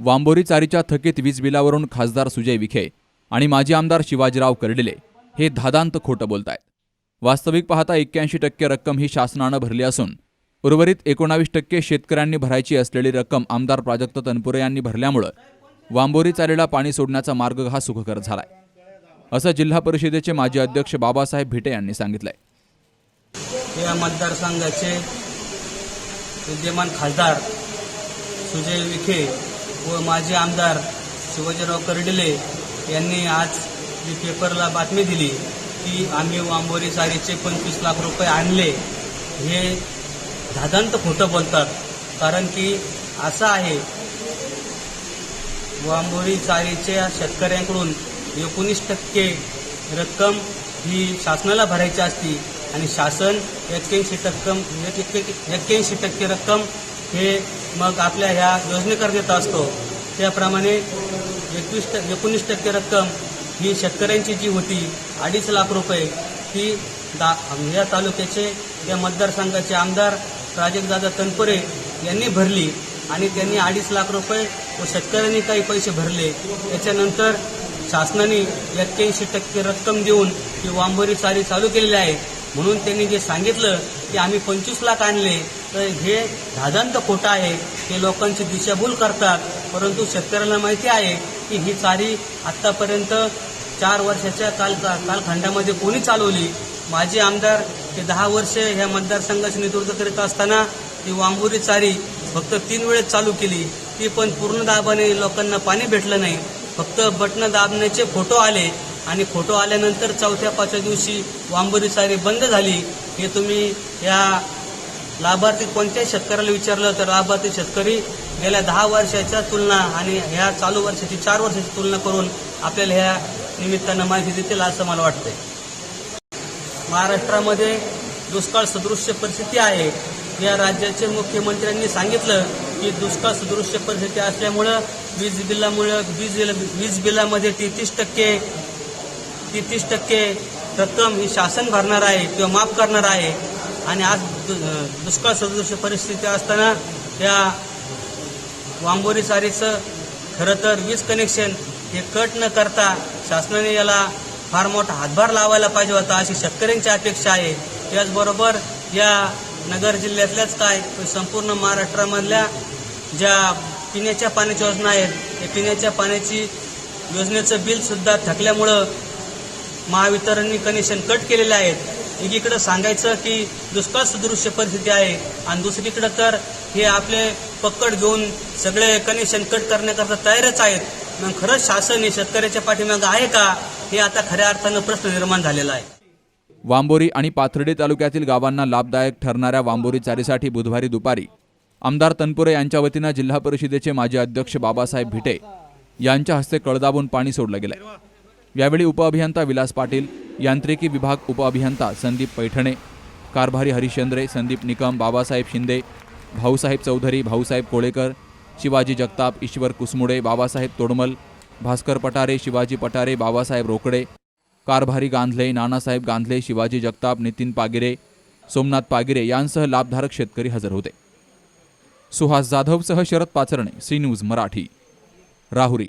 वांबोरी चारीच्या थकीत वीज बिलावरून खासदार सुजय विखे आणि माजी आमदार शिवाजीराव कर्डिले हे धादांत खोटं बोलतायत. वास्तविक पाहता एक्क्याऐंशी टक्के रक्कम ही शासनानं भरली असून उर्वरित एकोणावीस टक्के शेतकऱ्यांनी भरायची असलेली रक्कम आमदार प्राजक्त तनपुरे यांनी भरल्यामुळं वांबोरी चारीला पाणी सोडण्याचा मार्ग हा सुखकर झालाय. असं जिल्हा परिषदेचे माजी अध्यक्ष बाबासाहेब भिटे यांनी सांगितलंय. या मतदारसंघाचे विद्यमान खासदार सुजय विखे व माजी आमदार शिवाजीराव कर्डिले यांनी आज जी पेपरला बातमी दिली की आम्ही वांबोरी चारीचे पंचवीस लाख रुपये आणले हे धादांत खोटं बोलतात. कारण की असं आहे वांबोरी चारीच्या शेतकऱ्यांकडून एकोणीस टक्के रक्कम ही शासनाला भरायची असती आणि शासन एक्क्याऐंशी टक्कम एक्क्याऐंशी टक्के रक्कम हे मग आपल्या ह्या योजनेकर देत असतो. त्याप्रमाणे एकवीस ट एकोणीस टक्के रक्कम ही शेतकऱ्यांची जी होती अडीच लाख रुपये ही दा या तालुक्याचे या मतदारसंघाचे आमदार प्राजक्तदादा तनपुरे यांनी भरली आणि त्यांनी अडीच लाख रुपये व शेतकऱ्यांनी काही पैसे भरले. त्याच्यानंतर शासनाने एक्क्याऐंशी टक्के रक्कम देऊन ही वांबोरी चारी चालू केलेली आहे. म्हणून त्यांनी जे सांगितलं की आम्ही पंचवीस लाख आणले तर हे धादांत खोटं आहे. हे लोकांची दिशाभूल करतात. परंतु शेतकऱ्यांना माहिती आहे की ही चारी आत्तापर्यंत चार वर्षाच्या काल कालखंडामध्ये कोणी चालवली? माजी आमदार हे दहा वर्षे ह्या मतदारसंघाचे नेतृत्व करीत असताना ही वांबुरी चारी फक्त तीन वेळेस चालू केली. ती पण पूर्ण दाबाने लोकांना पाणी भेटलं नाही. फक्त बटणं दाबण्याचे फोटो आले आणि फोटो आल्यानंतर चौथ्या पाचव्या दिवशी वांबुरी चारी बंद झाली. हे तुम्ही या लाभार्थी कोणत्याही शेतकऱ्याला विचारलं तर लाभार्थी शेतकरी गेल्या दहा वर्षाच्या तुलना आणि ह्या चालू वर्षाची चार वर्षाची तुलना करून आपल्याला ह्या निमित्तानं माहिती देतील असं मला वाटतंय. महाराष्ट्रामध्ये दुष्काळ सदृश्य परिस्थिती आहे. या राज्याचे मुख्यमंत्र्यांनी सांगितलं की दुष्काळ सदृश्य परिस्थिती असल्यामुळं वीज बिलामुळं वीज बिल वीज बिलामध्ये तेहतीस टक्के तेहतीस टक्के रक्कम ही शासन भरणार आहे किंवा माफ करणार आहे. आणि आज दु- दुष्काळ सदृश्य परिस्थिती असताना या वांबोरी सारीचं खरं तर वीज कनेक्शन हे कट न करता शासनाने याला फार मोठा हातभार लावायला पाहिजे होता अशी शेतकऱ्यांची अपेक्षा आहे. त्याचबरोबर या नगर जिल्ह्यातल्याच काय संपूर्ण महाराष्ट्रामधल्या ज्या पिण्याच्या पाण्याच्या योजना आहेत त्या पिण्याच्या पाण्याची योजनेचं बिल सुद्धा थकल्यामुळं महावितरणनी कनेक्शन कट केलेले आहेत एकीकडं सांगायचं की दुष्काळ सदृश्य परिस्थिती आहे आणि दुसरीकडं तर हे आपले पक्कड घेऊन सगळे कनेक्शन कट करण्याकरता तयारच आहेत. मग खरंच शासन हे शेतकऱ्याच्या पाठीमागं आहे का? हे आता खऱ्या अर्थानं प्रश्न निर्माण झालेला आहे. वांबोरी आणि पाथर्डी तालुक्यातील गावांना लाभदायक ठरणाऱ्या वांबोरी चारीसाठी बुधवारी दुपारी आमदार तनपुरे यांच्या वतीनं जिल्हा परिषदेचे माजी अध्यक्ष बाबासाहेब भिटे यांच्या हस्ते कळदाबून पाणी सोडलं गेलं यावेळी उपअभियंता विलास पाटील यांत्रिकी विभाग उपअभियंता संदीप पैठणे कारभारी हरिश्चंद्रे संदीप निकम बाबासाहेब शिंदे भाऊसाहेब चौधरी भाऊसाहेब कोळेकर शिवाजी जगताप ईश्वर कुसमुडे बाबासाहेब तोडमल भास्कर पटारे शिवाजी पटारे बाबासाहेब रोकडे कारभारी गांधले नानासाहेब गांधले शिवाजी जगताप नितीन पागिरे सोमनाथ पागिरे यांसह लाभधारक शेतकरी हजर होते. सुहास जाधवसह शरद पाचरणे सी न्यूज मराठी. राहुरी.